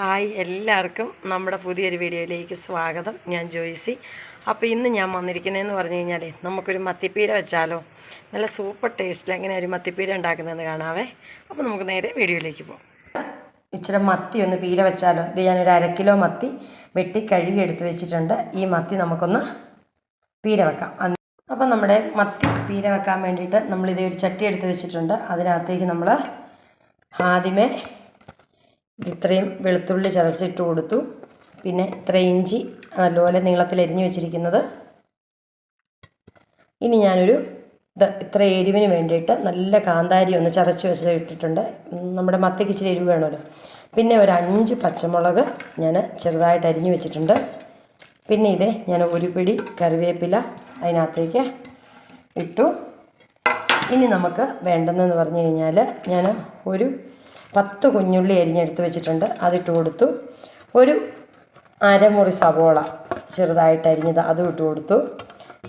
Hi എല്ലാവർക്കും നമ്മുടെ പുതിയൊരു വീഡിയോയിലേക്ക് സ്വാഗതം. ഞാൻ ജോയിസി. അപ്പോൾ ഇന്ന് ഞാൻ വന്നിരിക്കുന്നതെന്ന് പറഞ്ഞു കഴിഞ്ഞാൽ നമുക്കൊരു മത്തിപ്പീര വെച്ചാലോ? നല്ല സൂപ്പർ ടേസ്റ്റിൽ എങ്ങനെ ഒരു മത്തിപ്പീര ഉണ്ടാക്കുന്നതെന്ന് കാണാവേ. അപ്പോൾ നമുക്ക് നേരെ വീഡിയോയിലേക്ക് പോകാം. ഇച്ചിരി മത്തി ഒന്ന് പീര വെച്ചാലോ? ഇത് ഞാനൊരു അര കിലോ മത്തി വെട്ടി കഴുകി എടുത്ത് വെച്ചിട്ടുണ്ട്. ഈ മത്തി നമുക്കൊന്ന് പീര വെക്കാം. അപ്പോൾ അപ്പം നമ്മുടെ മത്തി പീര വെക്കാൻ വേണ്ടിയിട്ട് നമ്മളിതേ ഒരു ചട്ടി എടുത്ത് വെച്ചിട്ടുണ്ട്. അതിനകത്തേക്ക് നമ്മൾ ആദ്യമേ ഇത്രയും വെളുത്തുള്ളി ചതച്ചിട്ട് കൊടുത്തു. പിന്നെ ഇത്ര ഇഞ്ചി നല്ലപോലെ നീളത്തിൽ എരിഞ്ഞു വെച്ചിരിക്കുന്നത്. ഇനി ഞാനൊരു ഇത് ഇത്ര എരിവിന് വേണ്ടിയിട്ട് നല്ല കാന്താരി ഒന്ന് ചതച്ച് വെച്ച് ഇട്ടിട്ടുണ്ട്. നമ്മുടെ മത്തയ്ക്ക് ഇച്ചിരി എരിവ് വേണമല്ലോ. പിന്നെ ഒരു അഞ്ച് പച്ചമുളക് ഞാൻ ചെറുതായിട്ട് അരിഞ്ഞു വെച്ചിട്ടുണ്ട്. പിന്നെ ഇത് ഞാൻ ഒരു പിടി കറിവേപ്പില അതിനകത്തേക്ക് ഇട്ടു. ഇനി നമുക്ക് വേണ്ടതെന്ന് പറഞ്ഞു കഴിഞ്ഞാൽ ഞാൻ ഒരു പത്ത് കുഞ്ഞുള്ളി അരിഞ്ഞെടുത്ത് വെച്ചിട്ടുണ്ട്. അതിട്ട് കൊടുത്തു. ഒരു അരമുറി സവോള ചെറുതായിട്ട് അരിഞ്ഞത് അതും ഇട്ട് കൊടുത്തു.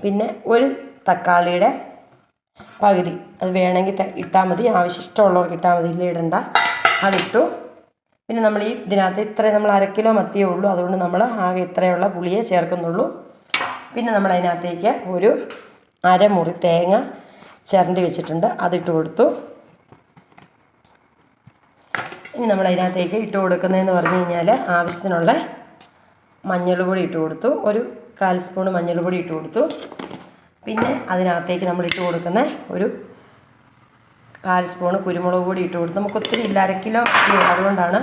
പിന്നെ ഒരു തക്കാളിയുടെ പകുതി അത് വേണമെങ്കിൽ ഇട്ടാൽ മതി. ആവശ്യം ഇഷ്ടമുള്ളവർക്ക് ഇട്ടാൽ മതി. ഇല്ല ഇടണ്ട. അതിട്ടു. പിന്നെ നമ്മൾ ഈ ഇതിനകത്ത് ഇത്ര നമ്മൾ അര കിലോ മത്തിയേ ഉള്ളൂ. അതുകൊണ്ട് നമ്മൾ ആകെ ഇത്രയുള്ള പുളിയെ ചേർക്കുന്നുള്ളൂ. പിന്നെ നമ്മൾ അതിനകത്തേക്ക് ഒരു അരമുറി തേങ്ങ ചിരണ്ടി വെച്ചിട്ടുണ്ട്. അതിട്ട് കൊടുത്തു. ഇനി നമ്മൾ അതിനകത്തേക്ക് ഇട്ട് കൊടുക്കുന്നതെന്ന് പറഞ്ഞു കഴിഞ്ഞാൽ ആവശ്യത്തിനുള്ള മഞ്ഞൾ പൊടി ഇട്ട് കൊടുത്തു. ഒരു കാൽ സ്പൂൺ മഞ്ഞൾ പൊടി ഇട്ട് കൊടുത്തു. പിന്നെ അതിനകത്തേക്ക് നമ്മൾ ഇട്ട് കൊടുക്കുന്ന ഒരു കാൽ സ്പൂൺ കുരുമുളക് പൊടി ഇട്ട് കൊടുത്തു. നമുക്ക് ഒത്തിരി ഇല്ല അര കിലോ അതുകൊണ്ടാണ്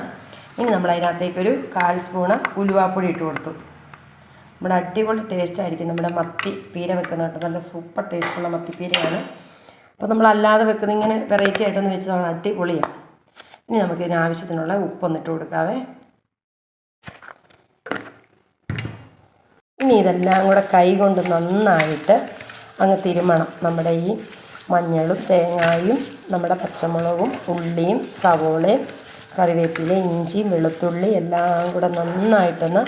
ഇനി നമ്മൾ അതിനകത്തേക്ക് ഒരു കാൽ സ്പൂണ് ഉലുവാപ്പൊടി ഇട്ട് കൊടുത്തു. നമ്മുടെ അടിപൊളി ടേസ്റ്റ് ആയിരിക്കും. നമ്മുടെ മത്തി പീര വെക്കുന്ന കേട്ടോ നല്ല സൂപ്പർ ടേസ്റ്റുള്ള മത്തിപ്പീരയാണ് അപ്പോൾ നമ്മൾ അല്ലാതെ വെക്കുന്ന ഇങ്ങനെ വെറൈറ്റി ആയിട്ടൊന്ന് വെച്ചതാണ്. അടിപൊളിയാണ് ഇനി നമുക്ക് ഇതിന് ആവശ്യത്തിനുള്ള ഉപ്പൊന്നിട്ട് കൊടുക്കാവേ. ഇനി ഇതെല്ലാം കൂടെ കൈ കൊണ്ട് നന്നായിട്ട് അങ്ങ് തിരുമണം. നമ്മുടെ ഈ മഞ്ഞളും തേങ്ങായും നമ്മുടെ പച്ചമുളകും ഉള്ളിയും സവോളയും കറിവേപ്പില ഇഞ്ചിയും വെളുത്തുള്ളി എല്ലാം കൂടെ നന്നായിട്ടൊന്ന്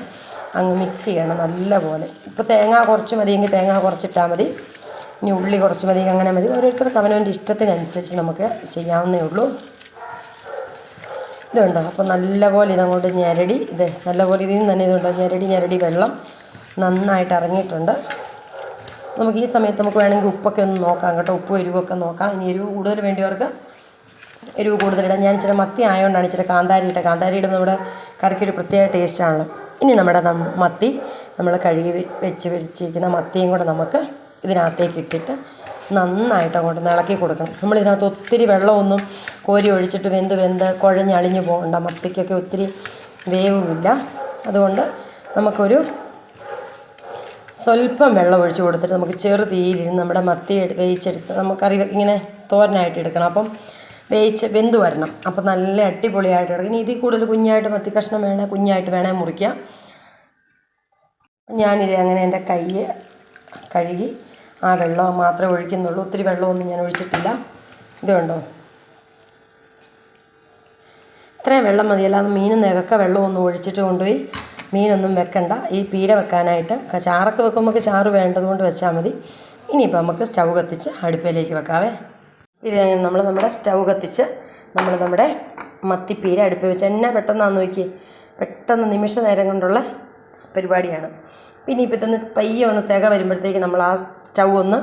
അങ്ങ് മിക്സ് ചെയ്യണം നല്ലപോലെ. ഇപ്പോൾ തേങ്ങ കുറച്ച് മതിയെങ്കിൽ തേങ്ങ കുറച്ചിട്ടാൽ മതി. ഇനി ഉള്ളി കുറച്ച് മതി അങ്ങനെ മതി. ഓരോരുത്തർക്ക് അവനവന്റെ ഇഷ്ടത്തിനനുസരിച്ച് നമുക്ക് ചെയ്യാവുന്നേ ഉള്ളൂ. ഇതുണ്ടോ? അപ്പോൾ നല്ലപോലെ ഇതങ്ങോട്ട് ഞരടി ഇത് നല്ലപോലെ ഇതിൽ നിന്ന് തന്നെ ഇതുണ്ടോ? ഞരടി ഞരടി വെള്ളം നന്നായിട്ട് ഇറങ്ങിയിട്ടുണ്ട്. നമുക്ക് ഈ സമയത്ത് നമുക്ക് വേണമെങ്കിൽ ഉപ്പൊക്കെ ഒന്ന് നോക്കാം കേട്ടോ. ഉപ്പ് എരിവൊക്കെ നോക്കാം. ഇനി എരിവ് കൂടുതൽ വേണ്ടിയവർക്ക് എരിവ് കൂടുതലിടാം ഞാൻ ഇച്ചിരി മത്തി ആയതുകൊണ്ടാണ് ഇച്ചിരി കാന്താരി ഇട്ട കാന്താരി ഇടുമ്പോൾ നമ്മുടെ കറിക്കൊരു പ്രത്യേക ടേസ്റ്റാണല്ലോ ഇനി നമ്മുടെ മത്തി നമ്മൾ കഴുകി വെച്ച് വെച്ചിരിക്കുന്ന മത്തിയും കൂടെ നമുക്ക് ഇതിനകത്തേക്ക് ഇട്ടിട്ട് നന്നായിട്ട് അങ്ങോട്ട് ഇളക്കി കൊടുക്കണം. നമ്മൾ ഇതിനകത്ത് ഒത്തിരി വെള്ളമൊന്നും കോരി ഒഴിച്ചിട്ട് വെന്ത് വെന്ത് കുഴഞ്ഞളിഞ്ഞു പോകണ്ട. മത്തിക്കൊക്കെ ഒത്തിരി വേവുമില്ല. അതുകൊണ്ട് നമുക്കൊരു സ്വല്പം വെള്ളം ഒഴിച്ച് കൊടുത്തിട്ട് നമുക്ക് ചെറു നമ്മുടെ മത്തി വേവിച്ചെടുത്ത് നമുക്കറി ഇങ്ങനെ തോരനായിട്ട് എടുക്കണം. അപ്പം വേവിച്ച് വെന്ത് വരണം. അപ്പം നല്ല അടിപൊളിയായിട്ട് ഇനി ഇതിൽ കൂടുതൽ കുഞ്ഞായിട്ട് മത്തി കഷ്ണം വേണേൽ കുഞ്ഞായിട്ട് വേണേൽ മുറിക്കാം. ഞാനിത് അങ്ങനെ എന്റെ കൈ കഴുകി ആ വെള്ളം മാത്രമേ ഒഴിക്കുന്നുള്ളൂ. ഒത്തിരി വെള്ളമൊന്നും ഞാൻ ഒഴിച്ചിട്ടില്ല. ഇത് കണ്ടോ? ഇത്രയും വെള്ളം മതി. അല്ലാതെ മീനും നികക്ക വെള്ളമൊന്നും ഒഴിച്ചിട്ട് കൊണ്ടുപോയി മീനൊന്നും വെക്കണ്ട. ഈ പീര വെക്കാനായിട്ട് ചാറൊക്കെ വെക്കുമ്പോൾ ചാറ് വേണ്ടതുകൊണ്ട് വെച്ചാൽ മതി. ഇനിയിപ്പോൾ നമുക്ക് സ്റ്റൗ കത്തിച്ച് അടുപ്പിലേക്ക് വെക്കാവേ. ഇത് നമ്മൾ നമ്മുടെ സ്റ്റൗ കത്തിച്ച് നമ്മൾ നമ്മുടെ മത്തിപ്പീര അടുപ്പിൽ വെച്ച്. എന്നാ പെട്ടെന്നാന്ന് നോക്കി പെട്ടെന്ന് നിമിഷ നേരം കൊണ്ടുള്ള പരിപാടിയാണ്. പിന്നെ ഇപ്പം തന്നെ പയ്യെ ഒന്ന് തിക വരുമ്പോഴത്തേക്ക് നമ്മൾ ആ സ്റ്റൗ ഒന്ന്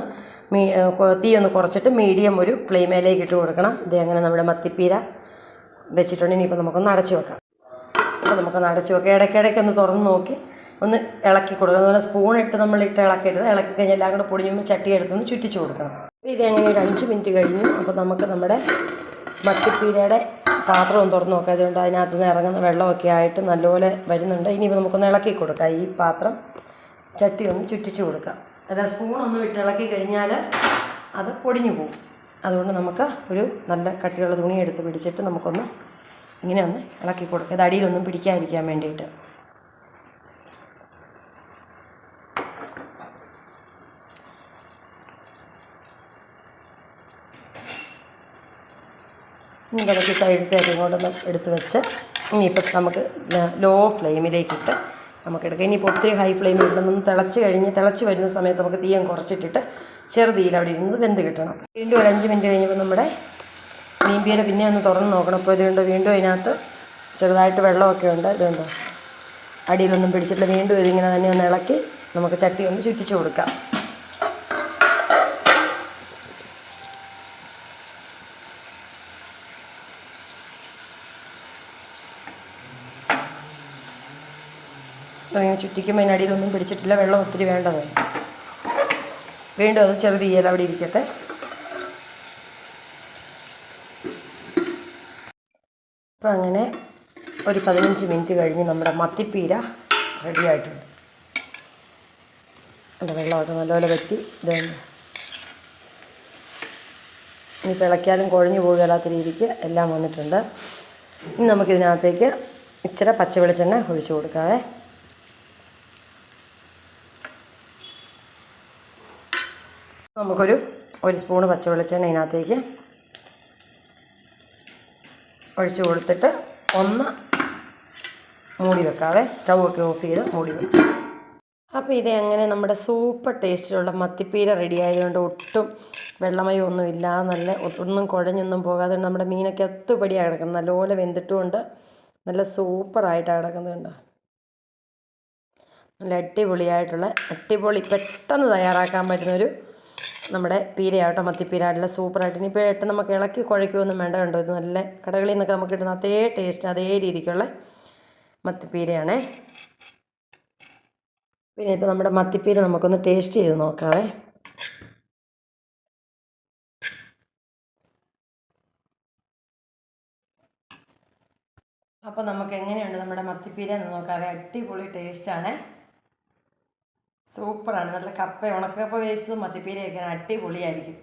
മീ തീ ഒന്ന് കുറച്ചിട്ട് മീഡിയം ഒരു ഫ്ലെയിമേലേക്ക് ഇട്ട് കൊടുക്കണം. ഇത് അങ്ങനെ നമ്മുടെ മത്തിപ്പീര വെച്ചിട്ടുണ്ടെങ്കിൽ ഇനിയിപ്പോൾ നമുക്കൊന്ന് അടച്ചു വെക്കാം. അപ്പോൾ നമുക്കൊന്ന് അടച്ചു വെക്കാം. ഇടയ്ക്കിടയ്ക്ക് ഒന്ന് തുറന്ന് നോക്കി ഒന്ന് ഇളക്കി കൊടുക്കണം. അതുപോലെ സ്പൂണിട്ട് നമ്മളിട്ട് ഇളക്കരുത്. ഇളക്കി കഴിഞ്ഞാൽ എല്ലാം കൂടെ പൊടിഞ്ഞുമ്പോൾ ചട്ടി എടുത്തൊന്ന് ചുറ്റിച്ച് കൊടുക്കണം. അപ്പോൾ ഇത് അങ്ങനെ ഒരു അഞ്ച് മിനിറ്റ് കഴിഞ്ഞു. അപ്പോൾ നമുക്ക് നമ്മുടെ മത്തിപ്പീരയുടെ പാത്രം ഒന്ന് തുറന്ന് നോക്കാം. അതുകൊണ്ട് അതിനകത്ത് നിന്ന് ഇറങ്ങുന്ന വെള്ളമൊക്കെ ആയിട്ട് നല്ലപോലെ വരുന്നുണ്ട്. ഇനിയിപ്പോൾ നമുക്കൊന്ന് ഇളക്കി കൊടുക്കാം ഈ പാത്രം. ചട്ടി ഒന്ന് ചുറ്റിച്ച് കൊടുക്കാം. അല്ല സ്പൂണൊന്നും ഇളക്കി കഴിഞ്ഞാൽ അത് പൊടിഞ്ഞു പോകും. അതുകൊണ്ട് നമുക്ക് ഒരു നല്ല കട്ടിയുള്ള തുണി എടുത്ത് പിടിച്ചിട്ട് നമുക്കൊന്ന് ഇങ്ങനെ ഒന്ന് ഇളക്കി കൊടുക്കാം. ഇത് അടിയിലൊന്നും പിടിക്കാതിരിക്കാൻ വേണ്ടിയിട്ട്. നമുക്ക് സൈഡിലേക്ക് ഇങ്ങോട്ടൊന്ന് എടുത്ത് വെച്ച് ഇനിയിപ്പോൾ നമുക്ക് ലോ ഫ്ലെയിമിലേക്കിട്ട് നമുക്ക് എടുക്കാം ഇനിയിപ്പോൾ ഒത്തിരി ഹൈ ഫ്ലെയിമിൽ ഇടുന്നൊന്ന് തിളച്ച് കഴിഞ്ഞ് തിളച്ച് വരുന്ന സമയത്ത് നമുക്ക് തീയം കുറച്ചിട്ടിട്ട് ചെറുതീയിൽ അവിടെ ഇരുന്നത് വെന്ത് കിട്ടണം. വീണ്ടും ഒരു അഞ്ച് മിനിറ്റ് കഴിഞ്ഞപ്പോൾ നമ്മുടെ മീൻപീര പിന്നെ ഒന്ന് തുറന്ന് നോക്കണം. അപ്പോൾ ഇതുകൊണ്ട് വീണ്ടും അതിനകത്ത് ചെറുതായിട്ട് വെള്ളമൊക്കെ ഉണ്ട്. ഇതുണ്ടോ അടിയിലൊന്നും പിടിച്ചിട്ടില്ല. വീണ്ടും ഇതിങ്ങനെ തന്നെ ഒന്ന് ഇളക്കി നമുക്ക് ചട്ടി ഒന്ന് ചുറ്റിച്ച് കൊടുക്കാം. അതിങ്ങനെ ചുറ്റിക്കുമ്പോൾ അതിനടിയിലൊന്നും പിടിച്ചിട്ടില്ല. വെള്ളം ഒത്തിരി വേണ്ടത്. വീണ്ടും അത് ചെറു തീയൽ അവിടെ ഇരിക്കട്ടെ. അപ്പം അങ്ങനെ ഒരു പതിനഞ്ച് മിനിറ്റ് കഴിഞ്ഞ് നമ്മുടെ മത്തിപ്പീര റെഡി ആയിട്ടുണ്ട്. അത് വെള്ളമൊക്കെ നല്ലപോലെ പറ്റി ഇത് ഇനി തിളയ്ക്കാലും കുഴഞ്ഞു പോകാത്ത രീതിക്ക് എല്ലാം വന്നിട്ടുണ്ട്. ഇനി നമുക്കിതിനകത്തേക്ക് ഇച്ചിരി പച്ച വെളിച്ചെണ്ണ ഒഴിച്ചു കൊടുക്കാവേ. നമുക്കൊരു ഒരു സ്പൂണ് പച്ച വെളിച്ചെണ്ണ ഇതിനകത്തേക്ക് ഒഴിച്ചു കൊടുത്തിട്ട് ഒന്ന് മൂടി വെക്കാതെ സ്റ്റൗ ഒക്കെ ഓഫ് ചെയ്ത് മൂടി വെക്കാം. അപ്പോൾ ഇത് അങ്ങനെ നമ്മുടെ സൂപ്പർ ടേസ്റ്റിലുള്ള മത്തിപ്പീര റെഡി ആയതുകൊണ്ട് ഒട്ടും വെള്ളമയം ഒന്നും ഇല്ലാതെ നല്ല ഒന്നും കുഴഞ്ഞൊന്നും പോകാതെ നമ്മുടെ മീനൊക്കെ ഒത്തുപടിയാണ് കിടക്കുന്നത്. നല്ലപോലെ വെന്തിട്ടുമുണ്ട്. നല്ല സൂപ്പറായിട്ടാണ് കിടക്കുന്നുണ്ട് നല്ല അടിപൊളിയായിട്ടുള്ള അടിപൊളി പെട്ടെന്ന് തയ്യാറാക്കാൻ പറ്റുന്നൊരു നമ്മുടെ പീരയാട്ടോ മത്തിപ്പീരായിട്ടുള്ള സൂപ്പറായിട്ട്. ഇനിയിപ്പോൾ ഏട്ടൻ നമുക്ക് ഇളക്കി കുഴക്കുമൊന്നും വേണ്ട കണ്ടോ? ഇത് നല്ല കടകളിൽ നിന്നൊക്കെ നമുക്ക് കിട്ടുന്ന അതേ ടേസ്റ്റ് അതേ രീതിക്കുള്ള മത്തിപ്പീരയാണേ. പിന്നെ ഇപ്പോൾ നമ്മുടെ മത്തിപ്പീര നമുക്കൊന്ന് ടേസ്റ്റ് ചെയ്ത് നോക്കാവേ. അപ്പോൾ നമുക്ക് എങ്ങനെയുണ്ട് നമ്മുടെ മത്തിപ്പീര എന്ന് നോക്കാവേ? അടിപൊളി ടേസ്റ്റാണ് സൂപ്പറാണ്. നല്ല കപ്പ ഉണക്കപ്പ വേസ്റ്റ് മത്തിപ്പീരയൊക്കെ അടിപൊളിയായിരിക്കും.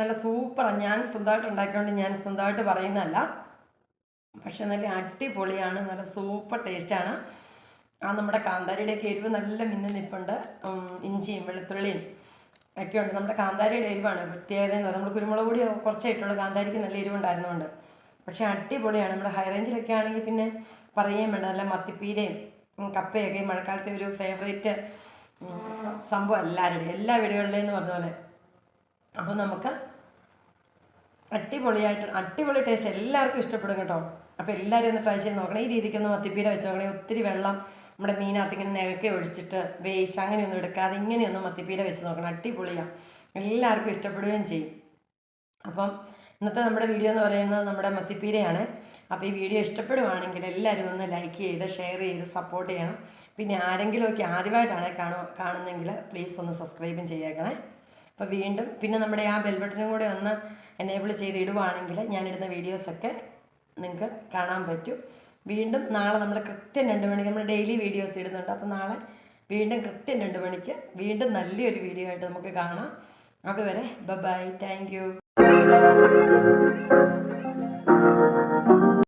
നല്ല സൂപ്പറാണ് ഞാൻ സ്വന്തമായിട്ട് ഉണ്ടാക്കിയതുകൊണ്ട് ഞാൻ സ്വന്തമായിട്ട് പറയുന്നതല്ല. പക്ഷെ നല്ല അടിപൊളിയാണ്. നല്ല സൂപ്പർ ടേസ്റ്റാണ്. ആ നമ്മുടെ കാന്താരിയുടെയൊക്കെ എരിവ് നല്ല മിന്നു നിൽപ്പുണ്ട് ഇഞ്ചിയും വെളുത്തുള്ളിയും ഒക്കെ ഉണ്ട്. നമ്മുടെ കാന്താരിയുടെ എരിവാണ് പ്രത്യേകത എന്ന് പറയുന്നത്. നമ്മൾ കുരുമുളക് പൊടി കുറച്ചായിട്ടുള്ളൂ കാന്താരിക്ക് നല്ല എരിവുണ്ടായിരുന്നുകൊണ്ട് പക്ഷേ അടിപൊളിയാണ്. നമ്മുടെ ഹൈ റേഞ്ചിലൊക്കെ ആണെങ്കിൽ പിന്നെ പറയുകയും വേണ്ട. നല്ല മത്തിപ്പീരയും കപ്പയൊക്കെ മഴക്കാലത്തെ ഒരു ഫേവറേറ്റ് സംഭവം എല്ലാവരുടെയും എല്ലാ വീടുകളിലെയും എന്ന് പറഞ്ഞ പോലെ. അപ്പോൾ നമുക്ക് അടിപൊളിയായിട്ട് അടിപൊളി ടേസ്റ്റ് എല്ലാവർക്കും ഇഷ്ടപ്പെടും കേട്ടോ. അപ്പോൾ എല്ലാവരും ഒന്ന് ട്രൈ ചെയ്ത് നോക്കണം. ഈ രീതിക്കൊന്ന് മത്തിപ്പീര വെച്ച് നോക്കണേ ഒത്തിരി വെള്ളം നമ്മുടെ മീനകത്ത് ഇങ്ങനെ നികക്കെ ഒഴിച്ചിട്ട് വേസ്റ്റ് അങ്ങനെയൊന്നും എടുക്കാതെ ഇങ്ങനെയൊന്ന് മത്തിപ്പീര വെച്ച് നോക്കണം. അടിപൊളിയാണ് എല്ലാവർക്കും ഇഷ്ടപ്പെടുകയും ചെയ്യും. അപ്പം ഇന്നത്തെ നമ്മുടെ വീഡിയോ എന്ന് പറയുന്നത് നമ്മുടെ മത്തിപ്പീരയാണ്. അപ്പോൾ ഈ വീഡിയോ ഇഷ്ടപ്പെടുവാണെങ്കിൽ എല്ലാവരും ഒന്ന് ലൈക്ക് ചെയ്ത് ഷെയർ ചെയ്ത് സപ്പോർട്ട് ചെയ്യണം. പിന്നെ ആരെങ്കിലുമൊക്കെ ആദ്യമായിട്ടാണ് കാണു കാണുന്നെങ്കിൽ പ്ലീസ് ഒന്ന് സബ്സ്ക്രൈബും ചെയ്യേക്കണേ. അപ്പോൾ വീണ്ടും പിന്നെ നമ്മുടെ ആ ബെൽബട്ടനും കൂടെ ഒന്ന് എനേബിൾ ചെയ്ത് ഇടുവാണെങ്കിൽ ഞാനിടുന്ന വീഡിയോസൊക്കെ നിങ്ങൾക്ക് കാണാൻ പറ്റും. വീണ്ടും നാളെ നമ്മൾ കൃത്യം രണ്ട് മണിക്ക് നമ്മൾ ഡെയിലി വീഡിയോസ് ഇടുന്നുണ്ട്. അപ്പോൾ നാളെ വീണ്ടും കൃത്യം രണ്ട് മണിക്ക് വീണ്ടും നല്ലൊരു വീഡിയോ ആയിട്ട് നമുക്ക് കാണാം. അതുവരെ ബൈ താങ്ക് Thank you.